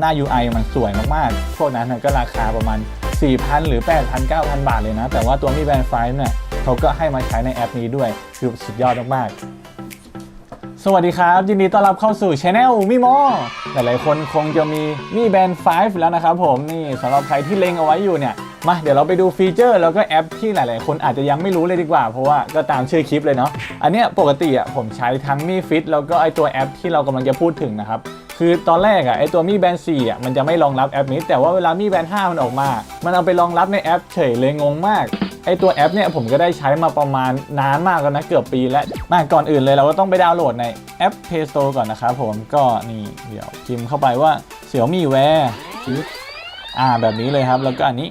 หน้า UI มันสวยมากๆ พวกนั้นก็ราคาประมาณ 4,000 หรือ 8,000 9,000 บาทเลยนะ แต่ว่าตัวมีแบรนด์ไฟเนี่ยเขาก็ให้มาใช้ในแอปนี้ด้วย คือสุดยอดมากๆ สวัสดีครับ ยินดีต้อนรับเข้าสู่ช anel มิโมหลายๆคนคงจะมีมีแบรนด์5แล้วนะครับผม นี่สำหรับใครที่เล็งเอาไว้อยู่เนี่ย มาเดี๋ยวเราไปดูฟีเจอร์แล้วก็แอปที่หลายๆ คนอาจจะยังไม่รู้เลยดีกว่า เพราะว่าก็ตามชื่อคลิปเลยเนาะ อันเนี้ยปกติอะผมใช้ทั้งมีฟิตแล้วก็ไอตัวแอปที่เรากำลังจะพูดถึงนะครับ คือตอนแรกอะไอตัวมีแบนด์4อะมันจะไม่รองรับแอปนี้ แต่ว่าเวลามีแบนด์5มันออกมา มันเอาไปรองรับในแอปเฉยเลยงงมากไอตัวแอปเนี่ยผมก็ได้ใช้มาประมาณนานมากแล้วนะเกือบปีแล้วมาก่อนอื่นเลยเราก็ต้องไปดาวน์โหลดในแอป Play Store ก่อนนะครับผมก็นี่เดี๋ยวพิมพ์เข้าไปว่า Xiaomi Wear อ่าแบบนี้เลยครับ แล้วก็อันนี้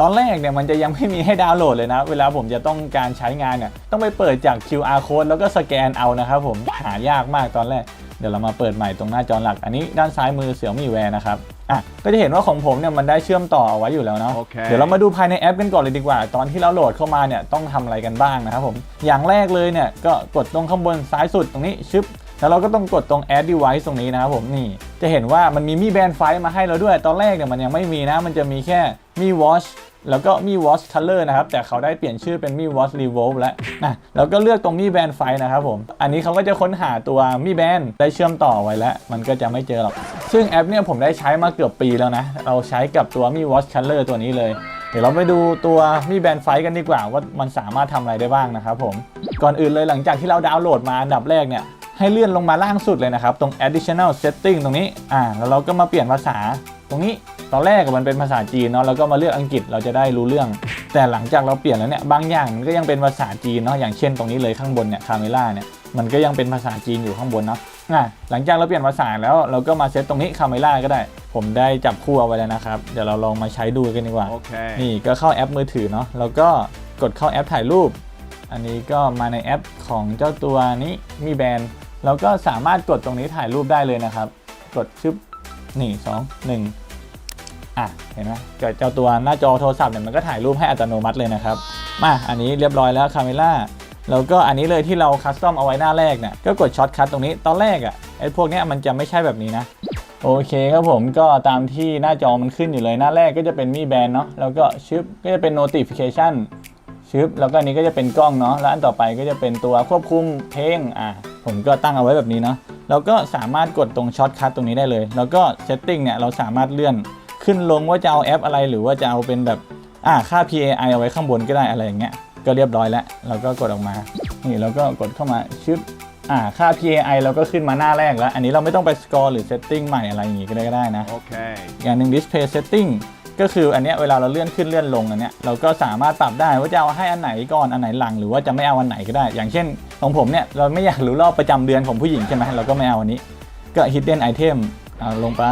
ตอนแรกเนี่ยมันจะยังไม่มีให้ดาวน์โหลดเลยนะ เวลาผมจะต้องการใช้งานเนี่ยต้องไปเปิดจาก QR code แล้วก็สแกนเอานะครับผมหายากมากตอนแรก เดี๋ยวเรามาเปิดใหม่ตรงหน้าจอหลัก อันนี้ด้านซ้ายมือ Xiaomi Wear นะครับ อะ ก็จะเห็นว่าของผมเนี่ยมันได้เชื่อมต่อเอาไว้อยู่แล้วเนาะโอเคเดี๋ยวเรามาดูภายในแอปกันก่อนเลยดีกว่า ตอนที่เราโหลดเข้ามาเนี่ยต้องทำอะไรกันบ้างนะครับผม อย่างแรกเลยเนี่ยก็กดตรงข้างบนซ้ายสุดตรงนี้ชึบ แล้วเราก็ต้องกดตรง add device ตรงนี้นะครับผมนี่จะเห็นว่ามันมีมีแบนไฟมาให้เราด้วย ตอนแรกเนี่ยมันยังไม่มีนะ มันจะมีแค่มี watch แล้วก็มี watch color นะครับ แต่เขาได้เปลี่ยนชื่อเป็นมี watch revolve แล้วนะแล้วก็เลือกตรงมีแบนไฟนะครับผม อันนี้เขาก็จะค้นหาตัวมีแบนได้เชื่อมต่อไว้แล้ว มันก็จะไม่เจอหรอก ซึ่งแอปเนี่ยผมได้ใช้มาเกือบปีแล้วนะ เราใช้กับตัวมี watch color ตัวนี้เลย เดี๋ยวเราไปดูตัวมีแบนไฟกันดีกว่าว่ามันสามารถทำอะไรได้บ้างนะครับผม ก่อนอื่นเลยหลังจากที่เราดาวน์โหลดมาอันดับแรกเนี่ย ให้เลื่อนลงมาล่างสุดเลยนะครับ ตรง additional setting ตรงนี้อ่าแล้วเราก็มาเปลี่ยนภาษาตรงนี้ตอนแรกมันเป็นภาษาจีนเนาะแล้วก็มาเลือกอังกฤษเราจะได้รู้เรื่อง แต่หลังจากเราเปลี่ยนแล้วเนี่ยบางอย่างมันก็ยังเป็นภาษาจีนเนาะอย่างเช่นตรงนี้เลยข้างบนเนี่ยคาเมล่าเนี่ยมันก็ยังเป็นภาษาจีนอยู่ข้างบนเนาะอะหลังจากเราเปลี่ยนภาษาแล้วเราก็มาเซตตรงนี้คาเมล่าก็ได้ ผมได้จับคู่เอาไว้แล้วนะครับ เดี๋ยวเราลองมาใช้ดูกันดีกว่า Okay. นี่ก็เข้าแอปมือถือเนาะแล้วก็กดเข้าแอปถ่ายรูป อันนี้ก็มาในแอปของเจ้าตัวนี้มีแบรนด์ แล้วก็สามารถกดตรงนี้ถ่ายรูปได้เลยนะครับ กดชึบนี่สองหนึ่งอะเห็นไหมเกิดเจ้าตัวหน้าจอโทรศัพท์เนี่ยมันก็ถ่ายรูปให้อัตโนมัติเลยนะครับ มาอันนี้เรียบร้อยแล้วคาเมล่าแล้วก็อันนี้เลยที่เราคัสตอมเอาไว้หน้าแรกเนี่ยก็กดช็อตคัทตรงนี้ตอนแรกอะ่ะไอ้พวกเนี้ยมันจะไม่ใช่แบบนี้นะ โอเคครับผมก็ตามที่หน้าจอมันขึ้นอยู่เลยหน้าแรกก็จะเป็นมีแบนเนาะแล้วก็ชึบก็จะเป็น notification ชึบแล้วก็อันนี้ก็จะเป็นกล้องเนาะแล้วอันต่อไปก็จะเป็นตัวควบคุมเพลงอ่า ผมก็ตั้งเอาไว้แบบนี้เนาะแล้วก็สามารถกดตรงช็อตคัทตรงนี้ได้เลย แล้วก็ setting เนี่ยเราสามารถเลื่อนขึ้นลงว่าจะเอาแอปอะไรหรือว่าจะเอาเป็นแบบอ่าค่า PAI เอาไว้ข้างบนก็ได้อะไรอย่างเงี้ยก็เรียบร้อยแล้ว เราก็กดออกมา นี่แล้วก็กดเข้ามาชึบอ่าค่า PAI เราก็ขึ้นมาหน้าแรกแล้ว อันนี้เราไม่ต้องไปสกอร์หรือเซตติ้งใหม่อะไรอย่างงี้ก็ได้ก็ได้นะ Okay. อย่างหนึ่ง display setting ก็คืออันเนี้ยเวลาเราเลื่อนขึ้นเลื่อนลงอันเนี้ยเราก็สามารถปรับได้ว่าจะเอาให้อันไหนก่อนอันไหนหลัง หรือว่าจะไม่เอาอันไหนก็ได้ อย่างเช่น ของผมเนี่ยเราไม่อยากรู้รอบประจำเดือนของผู้หญิงใช่ไหมเราก็ไม่เอาอันนี้ ก็ hidden item เอาลงไป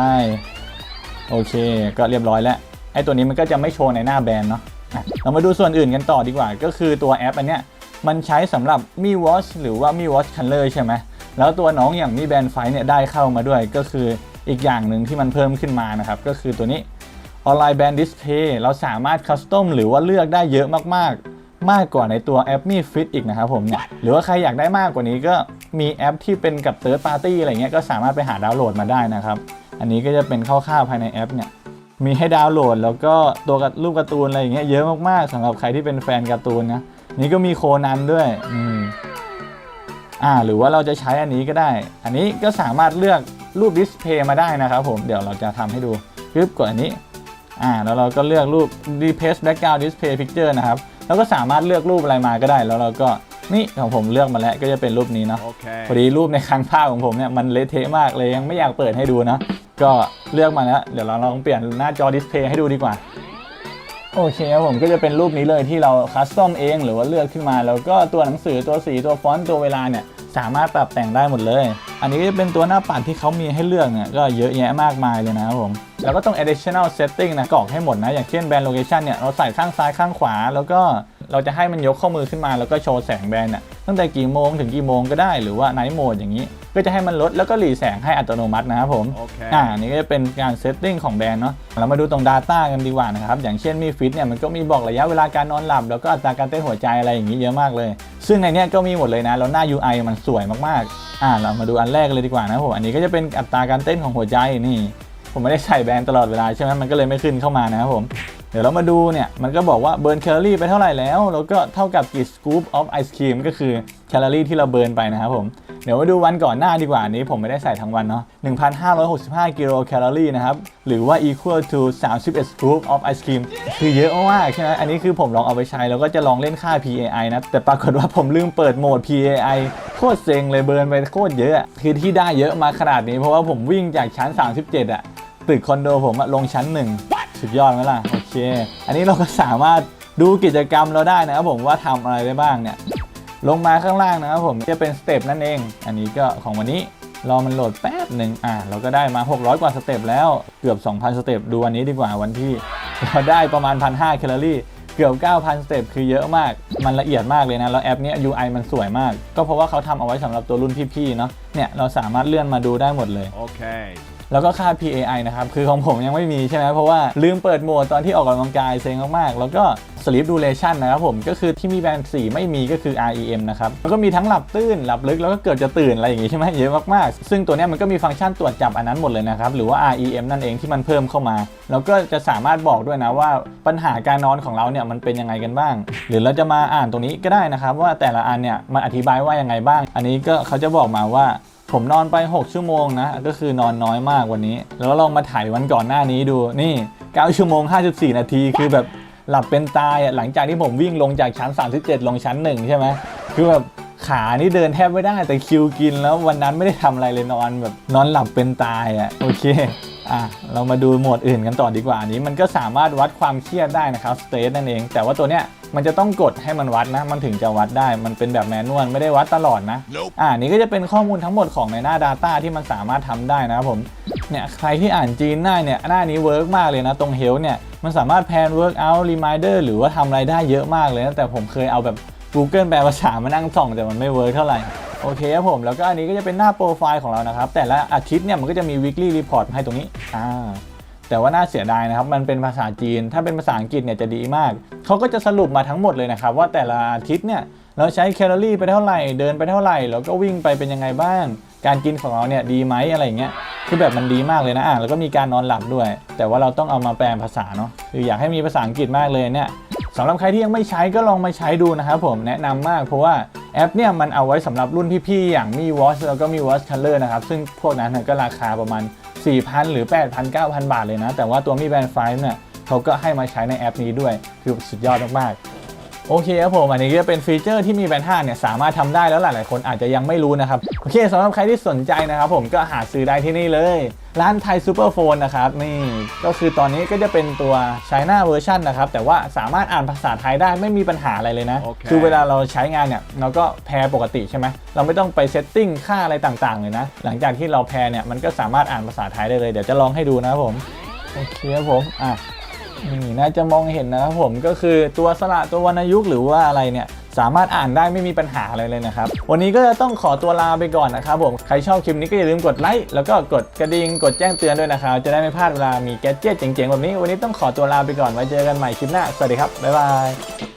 โอเค ก็เรียบร้อยแล้วไอ้ตัวนี้มันก็จะไม่โชว์ในหน้าแบรนด์เนาะเรามาดูส่วนอื่นกันต่อดีกว่า ก็คือตัวแอปอันเนี้ยมันใช้สำหรับมี Watch หรือว่ามี Watch Color ใช่ไหมแล้วตัวน้องอย่างมีแบรนด์ไฟเนี่ยได้เข้ามาด้วย ก็คืออีกอย่างหนึ่งที่มันเพิ่มขึ้นมานะครับ ก็คือตัวนี้ Online Band Display เราสามารถคัสตอมหรือว่าเลือกได้เยอะมากๆ มากกว่าในตัวแอปมี Fit อีกนะครับผมเนี่ยหรือว่าใครอยากได้มากกว่านี้ก็มีแอปที่เป็นกับ Third Party อะไรเงี้ยก็สามารถไปหาดาวน์โหลดมาได้นะครับ อันนี้ก็จะเป็นคร่าวๆภายในแอปเนี่ยมีให้ดาวน์โหลด แล้วก็ตัวการ์รูปการ์ตูนอะไรอย่างเงี้ยเยอะมากๆสำหรับใครที่เป็นแฟนการ์ตูนนะนี่ก็มีโคนันด้วยอืมอ่าหรือว่าเราจะใช้อันนี้ก็ได้ อันนี้ก็สามารถเลือกรูปดิสเพย์มาได้นะครับผมเดี๋ยวเราจะทำให้ดูปึ๊บกดอันนี้อ่าแล้วเราก็เลือกรูป replace background display picture นะครับ แล้วก็สามารถเลือกรูปอะไรมาก็ได้ แล้วเราก็นี่ของผมเลือกมาแล้วก็จะเป็นรูปนี้เนาะ Okay. พอดีรูปในครั้งภาพของผมเนี่ยมันเละเทะมากเลยยังไม่อยากเปิดให้ดูนะก็เลือกมาแล้วเดี๋ยวเราลองเปลี่ยนหน้าจอดิสเพย์ให้ดูดีกว่าโอเคครับผมก็จะเป็นรูปนี้เลยที่เราคัสตอมเองหรือว่าเลือกขึ้นมา แล้วก็ตัวหนังสือตัวสีตัวฟอนต์ตัวเวลาเนี่ยสามารถปรับแต่งได้หมดเลย อันนี้ก็จะเป็นตัวหน้าปัดที่เขามีให้เลือกเนี่ยก็เยอะแยะมากมายเลยนะครับผม แล้วก็ต้อง additional setting นะกรอกให้หมดนะ อย่างเช่นแบรนด์ location เนี่ย เราใส่ข้างซ้ายข้างขวา แล้วก็เราจะให้มันยกข้อมือขึ้นมา แล้วก็โชว์แสงแบรนด์น่ะตั้งแต่กี่โมงถึงกี่โมงก็ได้หรือว่า night mode อย่างนี้ ก็จะให้มันลดแล้วก็หลีแสงให้อัตโนมัตินะครับผมโอเคอ่าอันนี้ก็จะเป็นการเซตติ้งของแบรนด์เนาะเรามาดูตรง Data กันดีกว่านะครับอย่างเช่นมีฟิตเนี่ยมันก็มีบอกระยะเวลาการนอนหลับ แล้วก็อัตราการเต้นหัวใจอะไรอย่างนี้เยอะมากเลย ซึ่งในเนี้ยก็มีหมดเลยนะแล้วหน้า UI มันสวยมากๆอ่าเรามาดูอันแรกเลยดีกว่านะครับผมอันนี้ก็จะเป็นอัตราการเต้นของหัวใจนี่ ผมไม่ได้ใส่แบรนด์ตลอดเวลาใช่ไหมมันก็เลยไม่ขึ้นเข้ามานะครับผม เดี๋ยวเรามาดูเนี่ย มันก็บอกว่าเบิร์นแคลอรี่ไปเท่าไหร่แล้ว แล้วก็เท่ากับกี่สกู๊ปออฟไอศครีมก็คือแคลอรี่ที่เราเบิร์นไปนะครับผม เดี๋ยวมาดูวันก่อนหน้าดีกว่านี้ ผมไม่ได้ใส่ทั้งวันเนาะ 1,565 กิโลแคลอรี่นะครับ หรือว่า equal to 31 scoop of ice cream คือเยอะมากใช่ไหมอันนี้คือผมลองเอาไปใช้ แล้วก็จะลองเล่นค่า PAI นะ แต่ปรากฏว่าผมลืมเปิดโหมด PAI โคตรเซ็งเลยเบิร์นไปโคตรเยอะ คือที่ได้เยอะมาขนาดนี้เพราะว่าผมวิ่งจากชั้น 37อะ ตึกคอนโดผมอะลงชั้นหนึ่งสุดยอดไหมล่ะ โอเค อันนี้เราก็สามารถดูกิจกรรมเราได้นะครับผมว่าทำอะไรได้บ้างเนี่ยลงมาข้างล่างนะครับผมจะเป็นสเต็ปนั่นเอง อันนี้ก็ของวันนี้รอมันโหลดแป๊บหนึ่งอะเราก็ได้มา 600 กว่าสเต็ปแล้วเกือบ 2,000 สเต็ปดูอันนี้ดีกว่าวันที่เราได้ประมาณ 1,500แคลอรี่เกือบ 9,000 สเต็ปคือเยอะมาก มันละเอียดมากเลยนะ แล้วแอปเนี้ย UI มันสวยมาก ก็เพราะว่าเขาทำเอาไว้สำหรับตัวรุ่นพี่ๆ เนาะเนี่ย เราสามารถเลื่อนมาดูได้หมดเลย Okay. แล้วก็ค่า PAI นะครับ คือของผมยังไม่มีใช่ไหมเพราะว่าลืมเปิดโหมดตอนที่ออกกำลังกายเซ็งมากๆ แล้วก็ Sleep Duration นะครับผม ก็คือที่มีแบรนด์สีไม่มีก็คือ REM นะครับ แล้วก็มีทั้งหลับตื้นหลับลึก แล้วก็เกิดจะตื่นอะไรอย่างงี้ใช่ไหมเยอะมากๆ ซึ่งตัวนี้มันก็มีฟังก์ชันตรวจจับอันนั้นหมดเลยนะครับ หรือว่า REM นั่นเองที่มันเพิ่มเข้ามา แล้วก็จะสามารถบอกด้วยนะว่าปัญหาการนอนของเราเนี่ยมันเป็นยังไงกันบ้าง หรือเราจะมาอ่านตรงนี้ก็ได้นะครับว่าแต่ละอันเนี่ยมันอธิบายว่ายังไงบ้าง อันนี้ก็เขาจะบอกมาว่า ผมนอนไป 6 ชั่วโมงนะ ก็คือนอนน้อยมากวันนี้ แล้วลองมาถ่ายวันก่อนหน้านี้ดู นี่ 9 ชั่วโมง 54 นาที คือแบบหลับเป็นตายอะ หลังจากที่ผมวิ่งลงจากชั้น 37 ลงชั้น 1 ใช่ไหม คือแบบขานี่เดินแทบไม่ได้แต่คิวกินแล้ววันนั้นไม่ได้ทำอะไรเลยนอนแบบนอนหลับเป็นตายอะ โอเค อะเรามาดูโหมดอื่นกันต่อดีกว่าอันนี้มันก็สามารถวัดความเครียดได้นะครับสเตทนั่นเอง แต่ว่าตัวเนี้ยมันจะต้องกดให้มันวัดนะ มันถึงจะวัดได้ มันเป็นแบบแมนนวลไม่ได้วัดตลอดนะ Nope. อ่านี่ก็จะเป็นข้อมูลทั้งหมดของในหน้า Data ที่มันสามารถทำได้นะครับผมเนี่ยใครที่อ่านจีนได้เนี่ยหน้านี้เวิร์กมากเลยนะตรง Health เนี่ยมันสามารถแพน Workout Reminder หรือว่าทำอะไรได้เยอะมากเลยนะแต่ผมเคยเอาแบบ Google แปลภาษามานั่งส่องแต่มันไม่เวิร์กเท่าไหร่ โอเคครับผมแล้วก็อันนี้ก็จะเป็นหน้าโปรไฟล์ของเรานะครับ แต่ละอาทิตย์เนี่ยมันก็จะมี weekly report ให้ตรงนี้อ่าแต่ว่าน่าเสียดายนะครับ มันเป็นภาษาจีน ถ้าเป็นภาษาอังกฤษเนี่ยจะดีมาก เขาก็จะสรุปมาทั้งหมดเลยนะครับ ว่าแต่ละอาทิตย์เนี่ยเราใช้แคลอรี่ไปเท่าไหร่ เดินไปเท่าไหร่ แล้วก็วิ่งไปเป็นยังไงบ้าง การกินของเราเนี่ยดีไหมอะไรเงี้ย คือแบบมันดีมากเลยนะอะแล้วก็มีการนอนหลับด้วย แต่ว่าเราต้องเอามาแปลภาษาเนาะ คืออยากให้มีภาษาอังกฤษมากเลยเนี่ยสำหรับใครที่ยังไม่ใช้ก็ลองมาใช้ดูนะครับผม แนะนำมากเพราะว่า แอปเนี่ยมันเอาไว้สำหรับรุ่นพี่ๆ อย่างมี Watch แล้วก็มี Watch Color นะครับ ซึ่งพวกนั้นก็ราคาประมาณ 4,000 หรือ 8,000 9,000 บาทเลยนะ แต่ว่าตัวมีแบรนด์ไฟเนี่ยเขาก็ให้มาใช้ในแอปนี้ด้วย คือสุดยอดมากๆ โอเคครับผม อันนี้ก็เป็นฟีเจอร์ที่มีแบรนด์5เนี่ยสามารถทำได้แล้วหลายๆคนอาจจะยังไม่รู้นะครับ โอเคสำหรับใครที่สนใจนะครับผมก็หาซื้อได้ที่นี่เลย ร้านไทยซูเปอร์โฟนนะครับนี่ก็คือตอนนี้ก็จะเป็นตัว China เวอร์ชันนะครับ แต่ว่าสามารถอ่านภาษาไทยได้ไม่มีปัญหาอะไรเลยนะโอเคคือเวลาเราใช้งานเนี่ยเราก็แพรปกติใช่ไหมเราไม่ต้องไปเซตติ้งค่าอะไรต่างๆเลยนะ หลังจากที่เราแพรเนี่ยมันก็สามารถอ่านภาษาไทยได้เลย เดี๋ยวจะลองให้ดูนะครับผมโอเคครับผมอะนี่น่าจะมองเห็นนะครับผมก็คือตัวสระตัววรรณยุกต์หรือว่าอะไรเนี่ย สามารถอ่านได้ไม่มีปัญหาอะไรเลยนะครับ วันนี้ก็จะต้องขอตัวลาไปก่อนนะครับผม ใครชอบคลิปนี้ก็อย่าลืมกดไลค์แล้วก็กดกระดิ่งกดแจ้งเตือนด้วยนะครับ จะได้ไม่พลาดเวลามีแกดเจิตเจ๋งๆแบบนี้ วันนี้ต้องขอตัวลาไปก่อนไว้เจอกันใหม่คลิปหน้า สวัสดีครับ บ๊ายบาย